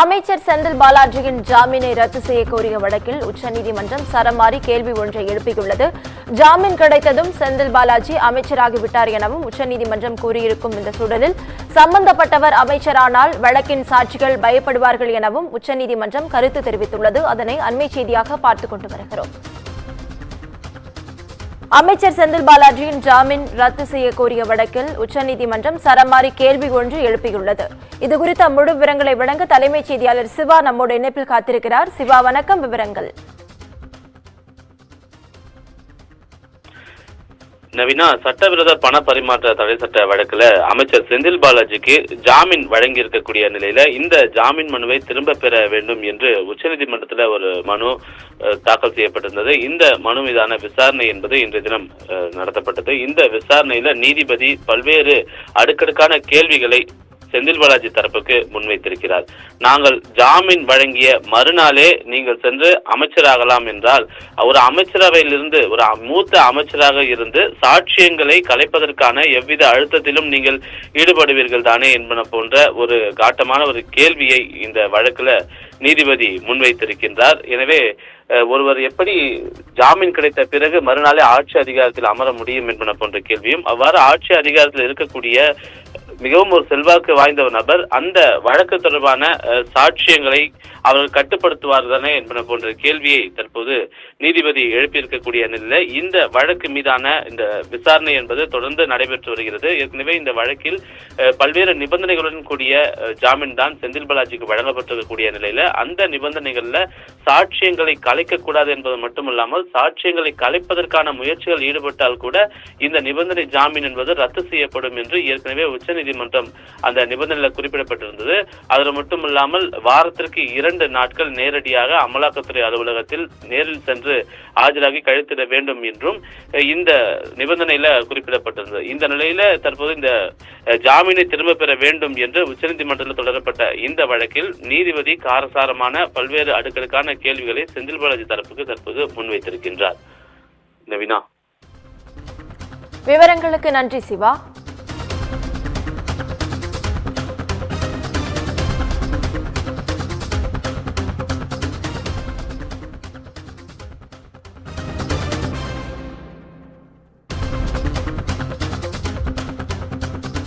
அமைச்சர் செந்தில் பாலாஜியின் ஜாமீனை ரத்து செய்ய கோரிய வழக்கில் உச்சநீதிமன்றம் சரமாரி கேள்வி ஒன்றை எழுப்பியுள்ளது. ஜாமீன் கிடைத்ததும் செந்தில் பாலாஜி அமைச்சராகிவிட்டார் எனவும் உச்சநீதிமன்றம் கூறியிருக்கும் இந்த சூழலில் சம்பந்தப்பட்டவர் அமைச்சரானால் வழக்கின் சாட்சிகள் பயப்படுவார்கள் எனவும் உச்சநீதிமன்றம் கருத்து தெரிவித்துள்ளது. அதனை அண்மை செய்தியாக பார்த்துக் கொண்டு வருகிறோம். அமைச்சர் செந்தில் பாலாஜியின் ஜாமீன் ரத்து செய்ய கோரிய வழக்கில் உச்சநீதிமன்றம் சரமாரி கேள்வி ஒன்று எழுப்பியுள்ளது. இதுகுறித்த முழு விவரங்களை வழங்க தலைமைச் செய்தியாளர் சிவா நம்மோடு இணைப்பில் காத்திருக்கிறார். சிவா வணக்கம். விவரங்கள். நவீனா சட்டவிரோத பண பரிமாற்ற தடை சட்ட வழக்குல அமைச்சர் செந்தில் பாலாஜிக்கு ஜாமீன் வழங்கி இருக்கக்கூடிய நிலையில இந்த ஜாமீன் மனுவை திரும்ப பெற வேண்டும் என்று உச்சநீதிமன்றத்தில் ஒரு மனு தாக்கல் செய்யப்பட்டிருந்தது. இந்த மனு மீதான விசாரணை என்பது இன்றைய தினம் நடத்தப்பட்டது. இந்த விசாரணையில நீதிபதி பல்வேறு அடுக்கடுக்கான கேள்விகளை செந்தில் பாலாஜி தரப்புக்கு முன்வைத்திருக்கிறார். நாங்கள் ஜாமீன் வழங்கிய மறுநாளே நீங்கள் சென்று அமைச்சராகலாம் என்றால் ஒரு அமைச்சரவையிலிருந்து ஒரு மூத்த அமைச்சராக இருந்து சாட்சியங்களை கலைப்பதற்கான எவ்வித அழுத்தத்திலும் நீங்கள் ஈடுபடுவீர்கள் தானே என்பன போன்ற ஒரு காட்டமான ஒரு கேள்வியை இந்த வழக்குல நீதிபதி முன்வைத்திருக்கின்றார். எனவே ஒருவர் எப்படி ஜாமீன் கிடைத்த பிறகு மறுநாளே ஆட்சி அதிகாரத்தில் அமர முடியும் என்பன போன்ற கேள்வியும் அவ்வாறு ஆட்சி அதிகாரத்தில் இருக்கக்கூடிய மிகவும் ஒரு செல்வாக்கு வாய்ந்த ஒரு நபர். அந்த வழக்கு தொடர்பான சாட்சியங்களை அவர்கள் கட்டுப்படுத்துவார் தானே என்பன போன்ற கேள்வியை தற்போது நீதிபதி எழுப்பியிருக்கக்கூடிய நிலையில் இந்த வழக்கு மீதான இந்த விசாரணை என்பது தொடர்ந்து நடைபெற்று வருகிறது. ஏற்கனவே இந்த வழக்கில் பல்வேறு நிபந்தனைகளுடன் கூடிய ஜாமீன் தான் செந்தில் பாலாஜிக்கு வழங்கப்பட்டிருக்கக்கூடிய நிலையில அந்த நிபந்தனைகள்ல சாட்சியங்களை கலைக்கக்கூடாது என்பது மட்டுமல்லாமல் சாட்சியங்களை கலைப்பதற்கான முயற்சிகள் ஈடுபட்டால் கூட இந்த நிபந்தனை ஜாமீன் என்பது ரத்து செய்யப்படும் என்று ஏற்கனவே நீதிமன்றம் அந்த நிபந்தனையில் குறிப்பிடப்பட்டிருந்தது. அது மட்டுமில்லாமல் வாரத்திற்கு இரண்டு நாட்கள் நேரடியாக அமலாக்கத்துறை அலுவலகத்தில் நேரில் சென்று ஆஜராகி கழித்திட வேண்டும் என்றும் இந்த நிபந்தனையில குறிப்பிடப்பட்டிருந்தது. இந்த நிலையில தற்போது இந்த ஜாமீனை திரும்ப பெற வேண்டும் என்று உச்சநீதிமன்றத்தில் தொடரப்பட்ட இந்த வழக்கில் நீதிபதி காரசாரமான பல்வேறு அடுக்கடுக்கான கேள்விகளை செந்தில் பாலாஜி தரப்புக்கு தற்போது முன்வைத்திருக்கின்றார். நவீனா. விவரங்களுக்கு நன்றி சிவா.